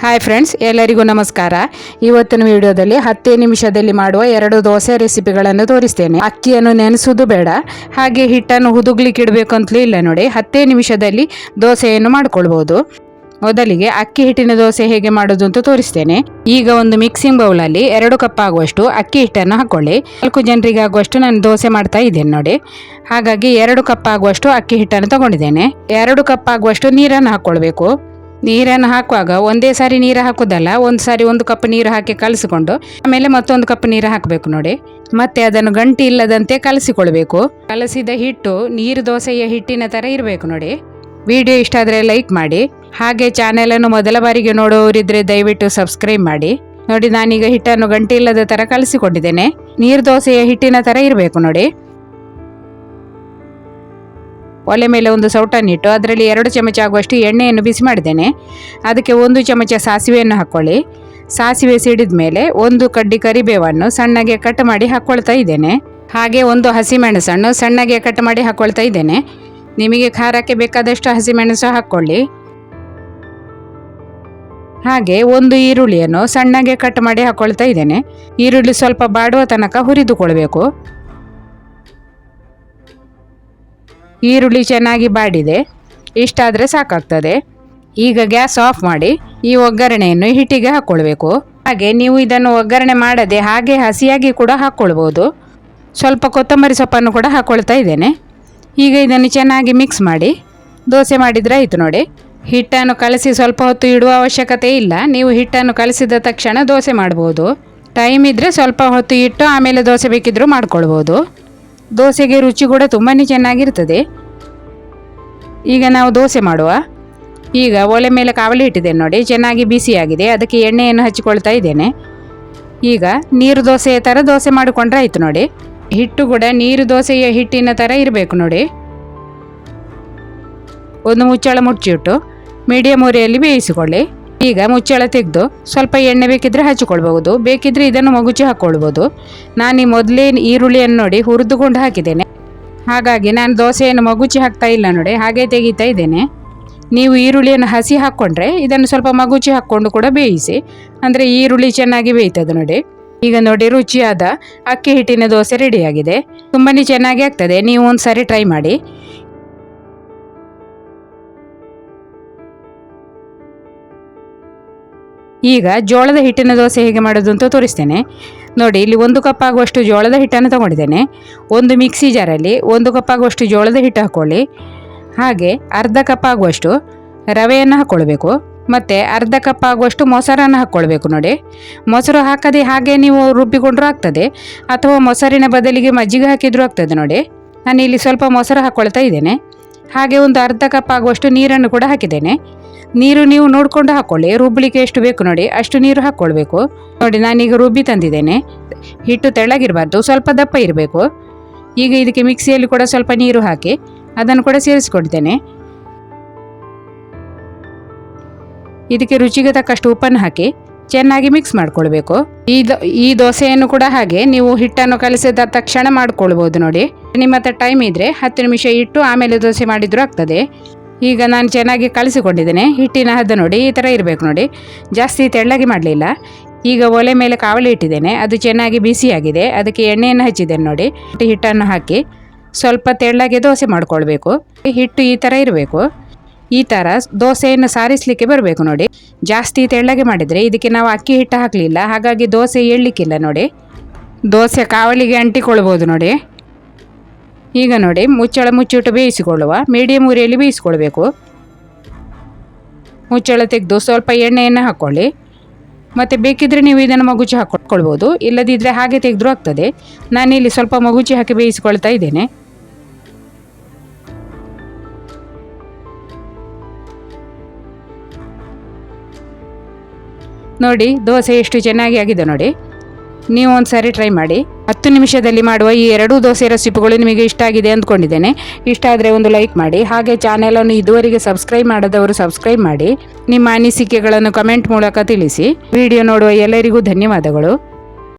Hi friends ಎಲ್ಲರಿಗೂ ನಮಸ್ಕಾರ. ಇವತ್ತಿನ ವಿಡಿಯೋದಲ್ಲಿ ಹತ್ತೇ ನಿಮಿಷದಲ್ಲಿ ಮಾಡುವ ಎರಡು ದೋಸೆ ರೆಸಿಪಿಗಳನ್ನು ತೋರಿಸ್ತೇನೆ. ಅಕ್ಕಿಯನ್ನು ನೆನೆಸುವುದು ಬೇಡ, ಹಾಗೆ ಹಿಟ್ಟನ್ನು ಹುದುಗ್ಲಿಕ್ಕೆ ಇಡಬೇಕು ಅಂತಲೂ ಇಲ್ಲ ನೋಡಿ. ಹತ್ತೇ ನಿಮಿಷದಲ್ಲಿ ದೋಸೆಯನ್ನು ಮಾಡಿಕೊಳ್ಬೋದು. ಮೊದಲಿಗೆ ಅಕ್ಕಿ ಹಿಟ್ಟಿನ ದೋಸೆ ಹೇಗೆ ಮಾಡೋದು ಅಂತ ತೋರಿಸ್ತೇನೆ. ಈಗ ಒಂದು ಮಿಕ್ಸಿಂಗ್ ಬೌಲಲ್ಲಿ ಎರಡು ಕಪ್ ಆಗುವಷ್ಟು ಅಕ್ಕಿ ಹಿಟ್ಟನ್ನು ಹಾಕೊಳ್ಳಿ. ನಾಲ್ಕು ಜನರಿಗೆ ಆಗುವಷ್ಟು ನಾನು ದೋಸೆ ಮಾಡ್ತಾ ಇದ್ದೇನೆ ನೋಡಿ. ಹಾಗಾಗಿ ಎರಡು ಕಪ್ ಆಗುವಷ್ಟು ಅಕ್ಕಿ ಹಿಟ್ಟನ್ನು ತಗೊಂಡಿದ್ದೇನೆ. ಎರಡು ಕಪ್ ಆಗುವಷ್ಟು ನೀರನ್ನು ಹಾಕ್ಕೊಳ್ಬೇಕು ನೀರನ್ನು ಹಾಕುವಾಗ ಒಂದೇ ಸಾರಿ ನೀರು ಹಾಕೋದಲ್ಲ ಒಂದು ಸಾರಿ ಒಂದು ಕಪ್ ನೀರು ಹಾಕಿ ಕಲಸಿಕೊಂಡು, ಆಮೇಲೆ ಮತ್ತೊಂದು ಕಪ್ ನೀರು ಹಾಕಬೇಕು ನೋಡಿ. ಮತ್ತೆ ಅದನ್ನು ಗಂಟಿ ಇಲ್ಲದಂತೆ ಕಲಸಿಕೊಳ್ಬೇಕು. ಕಲಸಿದ ಹಿಟ್ಟು, ನೀರು ದೋಸೆಯ ಹಿಟ್ಟಿನ ಥರ ಇರಬೇಕು ನೋಡಿ. ವಿಡಿಯೋ ಇಷ್ಟ ಆದರೆ ಲೈಕ್ ಮಾಡಿ. ಹಾಗೆ ಚಾನೆಲನ್ನು ಮೊದಲ ಬಾರಿಗೆ ನೋಡುವವರಿದ್ರೆ ದಯವಿಟ್ಟು ಸಬ್ಸ್ಕ್ರೈಬ್ ಮಾಡಿ. ನೋಡಿ ನಾನೀಗ ಹಿಟ್ಟನ್ನು ಗಂಟಿ ಇಲ್ಲದ ಥರ ಕಲಸಿಕೊಂಡಿದ್ದೇನೆ. ನೀರು ದೋಸೆಯ ಹಿಟ್ಟಿನ ಥರ ಇರಬೇಕು ನೋಡಿ. ಒಲೆ ಮೇಲೆ ಒಂದು ಸೌಟನ್ನಿಟ್ಟು ಅದರಲ್ಲಿ ಎರಡು ಚಮಚ ಆಗುವಷ್ಟು ಎಣ್ಣೆಯನ್ನು ಬಿಸಿ ಮಾಡಿದ್ದೇನೆ. ಅದಕ್ಕೆ ಒಂದು ಚಮಚ ಸಾಸಿವೆಯನ್ನು ಹಾಕ್ಕೊಳ್ಳಿ ಸಾಸಿವೆ ಸಿಡಿದ ಮೇಲೆ ಒಂದು ಕಡ್ಡಿ ಕರಿಬೇವನ್ನು ಸಣ್ಣಗೆ ಕಟ್ ಮಾಡಿ ಹಾಕ್ಕೊಳ್ತಾ ಇದ್ದೇನೆ. ಹಾಗೆ ಒಂದು ಹಸಿಮೆಣಸನ್ನು ಸಣ್ಣಗೆ ಕಟ್ ಮಾಡಿ ಹಾಕ್ಕೊಳ್ತಾ ಇದ್ದೇನೆ. ನಿಮಗೆ ಖಾರಕ್ಕೆ ಬೇಕಾದಷ್ಟು ಹಸಿಮೆಣಸು ಹಾಕ್ಕೊಳ್ಳಿ ಹಾಗೆ ಒಂದು ಈರುಳ್ಳಿಯನ್ನು ಸಣ್ಣಗೆ ಕಟ್ ಮಾಡಿ ಹಾಕ್ಕೊಳ್ತಾ ಇದ್ದೇನೆ. ಈರುಳ್ಳಿ ಸ್ವಲ್ಪ ಬಾಡುವ ತನಕ ಹುರಿದುಕೊಳ್ಬೇಕು. ಈರುಳ್ಳಿ ಚೆನ್ನಾಗಿ ಬಾಡಿದೆ. ಇಷ್ಟಾದರೆ ಸಾಕಾಗ್ತದೆ. ಈಗ ಗ್ಯಾಸ್ ಆಫ್ ಮಾಡಿ ಈ ಒಗ್ಗರಣೆಯನ್ನು ಹಿಟ್ಟಿಗೆ ಹಾಕ್ಕೊಳ್ಬೇಕು ಹಾಗೆ ನೀವು ಇದನ್ನು ಒಗ್ಗರಣೆ ಮಾಡದೆ ಹಾಗೆ ಹಸಿಯಾಗಿ ಕೂಡ ಹಾಕ್ಕೊಳ್ಬೋದು ಸ್ವಲ್ಪ ಕೊತ್ತಂಬರಿ ಸೊಪ್ಪನ್ನು ಕೂಡ ಹಾಕ್ಕೊಳ್ತಾ ಇದ್ದೇನೆ. ಈಗ ಇದನ್ನು ಚೆನ್ನಾಗಿ ಮಿಕ್ಸ್ ಮಾಡಿ. ದೋಸೆ ಮಾಡಿದರೆ ಆಯಿತು ನೋಡಿ. ಹಿಟ್ಟನ್ನು ಕಲಸಿ ಸ್ವಲ್ಪ ಹೊತ್ತು ಇಡುವ ಅವಶ್ಯಕತೆ ಇಲ್ಲ. ನೀವು ಹಿಟ್ಟನ್ನು ಕಲಸಿದ ತಕ್ಷಣ ದೋಸೆ ಮಾಡ್ಬೋದು. ಟೈಮ್ ಇದ್ದರೆ ಸ್ವಲ್ಪ ಹೊತ್ತು ಇಟ್ಟು ಆಮೇಲೆ ದೋಸೆ ಬೇಕಿದ್ದರೂ ಮಾಡ್ಕೊಳ್ಬೋದು. ದೋಸೆಗೆ ರುಚಿ ಕೂಡ ತುಂಬಾ ಚೆನ್ನಾಗಿರ್ತದೆ. ಈಗ ನಾವು ದೋಸೆ ಮಾಡುವ. ಈಗ ಒಲೆ ಮೇಲೆ ಕಾವಲಿ ಇಟ್ಟಿದ್ದೇನೆ ನೋಡಿ, ಚೆನ್ನಾಗಿ ಬಿಸಿಯಾಗಿದೆ. ಅದಕ್ಕೆ ಎಣ್ಣೆಯನ್ನು ಹಚ್ಚಿಕೊಳ್ತಾ ಇದ್ದೇನೆ. ಈಗ ನೀರು ದೋಸೆಯ ಥರ ದೋಸೆ ಮಾಡಿಕೊಂಡ್ರೆ ಆಯಿತು ನೋಡಿ. ಹಿಟ್ಟು ಕೂಡ ನೀರು ದೋಸೆಯ ಹಿಟ್ಟಿನ ಥರ ಇರಬೇಕು ನೋಡಿ. ಒಂದು ಮುಚ್ಚಳ ಮುಚ್ಚಿಟ್ಟು ಮೀಡಿಯಮ್ ಉರಿಯಲ್ಲಿ ಬೇಯಿಸಿಕೊಳ್ಳಿ. ಈಗ ಮುಚ್ಚಳ ತೆಗೆದು ಸ್ವಲ್ಪ ಎಣ್ಣೆ ಬೇಕಿದ್ರೆ ಹಚ್ಚಿಕೊಳ್ಬಹುದು. ಬೇಕಿದ್ರೆ ಇದನ್ನು ಮಗುಚಿ ಹಾಕ್ಕೊಳ್ಬೋದು ನಾನು ಈ ಮೊದಲೇ ಈರುಳ್ಳಿಯನ್ನು ನೋಡಿ ಹುರಿದುಕೊಂಡು ಹಾಕಿದ್ದೇನೆ. ಹಾಗಾಗಿ ನಾನು ದೋಸೆಯನ್ನು ಮಗುಚಿ ಹಾಕ್ತಾ ಇಲ್ಲ ನೋಡಿ, ಹಾಗೆ ತೆಗೀತಾ ಇದ್ದೇನೆ. ನೀವು ಈರುಳ್ಳಿಯನ್ನು ಹಸಿ ಹಾಕ್ಕೊಂಡ್ರೆ ಇದನ್ನು ಸ್ವಲ್ಪ ಮಗುಚಿ ಹಾಕ್ಕೊಂಡು ಕೂಡ ಬೇಯಿಸಿ, ಅಂದರೆ ಈರುಳ್ಳಿ ಚೆನ್ನಾಗಿ ಬೇಯ್ತದೆ ನೋಡಿ. ಈಗ ನೋಡಿ ರುಚಿಯಾದ ಅಕ್ಕಿ ಹಿಟ್ಟಿನ ದೋಸೆ ರೆಡಿಯಾಗಿದೆ ತುಂಬಾ ಚೆನ್ನಾಗಿ ಆಗ್ತದೆ, ನೀವು ಒಂದು ಸಾರಿ ಟ್ರೈ ಮಾಡಿ. ಈಗ ಜೋಳದ ಹಿಟ್ಟಿನ ದೋಸೆ ಹೇಗೆ ಮಾಡೋದು ಅಂತ ತೋರಿಸ್ತೇನೆ. ನೋಡಿ, ಇಲ್ಲಿ ಒಂದು ಕಪ್ ಆಗುವಷ್ಟು ಜೋಳದ ಹಿಟ್ಟನ್ನು ತಗೊಂಡಿದ್ದೇನೆ. ಒಂದು ಮಿಕ್ಸಿ ಜಾರಲ್ಲಿ ಒಂದು ಕಪ್ ಆಗುವಷ್ಟು ಜೋಳದ ಹಿಟ್ಟು ಹಾಕ್ಕೊಳ್ಳಿ ಹಾಗೆ ಅರ್ಧ ಕಪ್ ಆಗುವಷ್ಟು ರವೆಯನ್ನು ಹಾಕ್ಕೊಳ್ಬೇಕು ಮತ್ತು ಅರ್ಧ ಕಪ್ ಆಗುವಷ್ಟು ಮೊಸರನ್ನು ಹಾಕ್ಕೊಳ್ಬೇಕು ನೋಡಿ. ಮೊಸರು ಹಾಕದೆ ಹಾಗೆ ನೀವು ರುಬ್ಬಿಕೊಂಡ್ರೂ ಆಗ್ತದೆ. ಅಥವಾ ಮೊಸರಿನ ಬದಲಿಗೆ ಮಜ್ಜಿಗೆ ಹಾಕಿದರೂ ಆಗ್ತದೆ ನೋಡಿ. ನಾನು ಇಲ್ಲಿ ಸ್ವಲ್ಪ ಮೊಸರು ಹಾಕ್ಕೊಳ್ತಾ ಇದ್ದೇನೆ. ಹಾಗೆ ಒಂದು ಅರ್ಧ ಕಪ್ ಆಗುವಷ್ಟು ನೀರನ್ನು ಕೂಡ ಹಾಕಿದ್ದೇನೆ. ನೀರು ನೀವು ನೋಡಿಕೊಂಡು ಹಾಕ್ಕೊಳ್ಳಿ ರುಬ್ಬಲಿಕ್ಕೆ ಎಷ್ಟು ಬೇಕು ನೋಡಿ, ಅಷ್ಟು ನೀರು ಹಾಕ್ಕೊಳ್ಬೇಕು ನೋಡಿ, ನಾನೀಗ ರುಬ್ಬಿ ತಂದಿದ್ದೇನೆ. ಹಿಟ್ಟು ತೆಳ್ಳಗಿರಬಾರ್ದು, ಸ್ವಲ್ಪ ದಪ್ಪ ಇರಬೇಕು. ಈಗ ಇದಕ್ಕೆ ಮಿಕ್ಸಿಯಲ್ಲಿ ಕೂಡ ಸ್ವಲ್ಪ ನೀರು ಹಾಕಿ, ಅದನ್ನು ಕೂಡ ಸೇರಿಸ್ಕೊಡ್ತೇನೆ ಇದಕ್ಕೆ ರುಚಿಗೆ ತಕ್ಕಷ್ಟು ಉಪ್ಪನ್ನು ಹಾಕಿ, ಚೆನ್ನಾಗಿ ಮಿಕ್ಸ್ ಮಾಡ್ಕೊಳ್ಬೇಕು. ಈ ಈ ದೋಸೆಯನ್ನು ಕೂಡ ಹಾಗೆ ನೀವು ಹಿಟ್ಟನ್ನು ಕಲಿಸಿದ ತಕ್ಷಣ ಮಾಡ್ಕೊಳ್ಬೋದು ನೋಡಿ. ನಿಮ್ಮ ಹತ್ರ ಟೈಮ್ ಇದ್ದರೆ ಹತ್ತು ನಿಮಿಷ ಇಟ್ಟು ಆಮೇಲೆ ದೋಸೆ ಮಾಡಿದರೂ ಆಗ್ತದೆ. ಈಗ ನಾನು ಚೆನ್ನಾಗಿ ಕಳಿಸಿಕೊಂಡಿದ್ದೇನೆ ಹಿಟ್ಟಿನ ಹದ ನೋಡಿ, ಈ ಥರ ಇರಬೇಕು ನೋಡಿ. ಜಾಸ್ತಿ ತೆಳ್ಳಗೆ ಮಾಡಲಿಲ್ಲ. ಈಗ ಒಲೆ ಮೇಲೆ ಕಾವಲಿ ಇಟ್ಟಿದ್ದೇನೆ. ಅದು ಚೆನ್ನಾಗಿ ಬಿಸಿಯಾಗಿದೆ. ಅದಕ್ಕೆ ಎಣ್ಣೆಯನ್ನು ಹಚ್ಚಿದ್ದೇನೆ ನೋಡಿ. ಹಿಟ್ಟನ್ನು ಹಾಕಿ ಸ್ವಲ್ಪ ತೆಳ್ಳಗೆ ದೋಸೆ ಮಾಡಿಕೊಳ್ಬೇಕು. ಹಿಟ್ಟು ಈ ಥರ ಇರಬೇಕು. ಈ ಥರ ದೋಸೆಯನ್ನು ಸಾರಿಸಲಿಕ್ಕೆ ಬರಬೇಕು ನೋಡಿ. ಜಾಸ್ತಿ ತೆಳ್ಳಗೆ ಮಾಡಿದರೆ ಇದಕ್ಕೆ ನಾವು ಅಕ್ಕಿ ಹಿಟ್ಟು ಹಾಕಲಿಲ್ಲ. ಹಾಗಾಗಿ ದೋಸೆ ಏಳಲಿಕ್ಕಿಲ್ಲ ನೋಡಿ. ದೋಸೆ ಕಾವಲಿಗೆ ಅಂಟಿಕೊಳ್ಬೋದು ನೋಡಿ. ಈಗ ನೋಡಿ, ಮುಚ್ಚಳ ಮುಚ್ಚಿಟ್ಟು ಬೇಯಿಸಿಕೊಳ್ಳುವ, ಮೀಡಿಯಂ ಉರಿಯಲ್ಲಿ ಬೇಯಿಸಿಕೊಳ್ಬೇಕು. ಮುಚ್ಚಳ ತೆಗೆದು ಸ್ವಲ್ಪ ಎಣ್ಣೆಯನ್ನು ಹಾಕ್ಕೊಳ್ಳಿ ಮತ್ತು ಬೇಕಿದ್ರೆ ನೀವು ಇದನ್ನು ಮಗುಚಿ ಹಾಕ್ಕೊಳ್ಬೋದು ಇಲ್ಲದಿದ್ದರೆ ಹಾಗೆ ತೆಗೆದ್ರೂ ಆಗ್ತದೆ. ನಾನಿಲ್ಲಿ ಸ್ವಲ್ಪ ಮಗುಚಿ ಹಾಕಿ ಬೇಯಿಸಿಕೊಳ್ತಾ ಇದ್ದೇನೆ. ನೋಡಿ, ದೋಸೆ ಎಷ್ಟು ಚೆನ್ನಾಗಿ ಆಗಿದೆ ನೋಡಿ. ನೀವು ಒಂದು ಸಾರಿ ಟ್ರೈ ಮಾಡಿ. ಹತ್ತು ನಿಮಿಷದಲ್ಲಿ ಮಾಡುವ ಈ ಎರಡೂ ದೋಸೆ ರೆಸಿಪಿಗಳು ನಿಮಗೆ ಇಷ್ಟ ಆಗಿದೆ ಅಂದ್ಕೊಂಡಿದ್ದೇನೆ. ಇಷ್ಟ ಆದರೆ ಒಂದು ಲೈಕ್ ಮಾಡಿ. ಹಾಗೆ ಚಾನೆಲನ್ನು ಇದುವರೆಗೆ ಸಬ್ಸ್ಕ್ರೈಬ್ ಮಾಡದವರು ಸಬ್ಸ್ಕ್ರೈಬ್ ಮಾಡಿ. ನಿಮ್ಮ ಅನಿಸಿಕೆಗಳನ್ನು ಕಮೆಂಟ್ ಮೂಲಕ ತಿಳಿಸಿ. ವಿಡಿಯೋ ನೋಡುವ ಎಲ್ಲರಿಗೂ ಧನ್ಯವಾದಗಳು.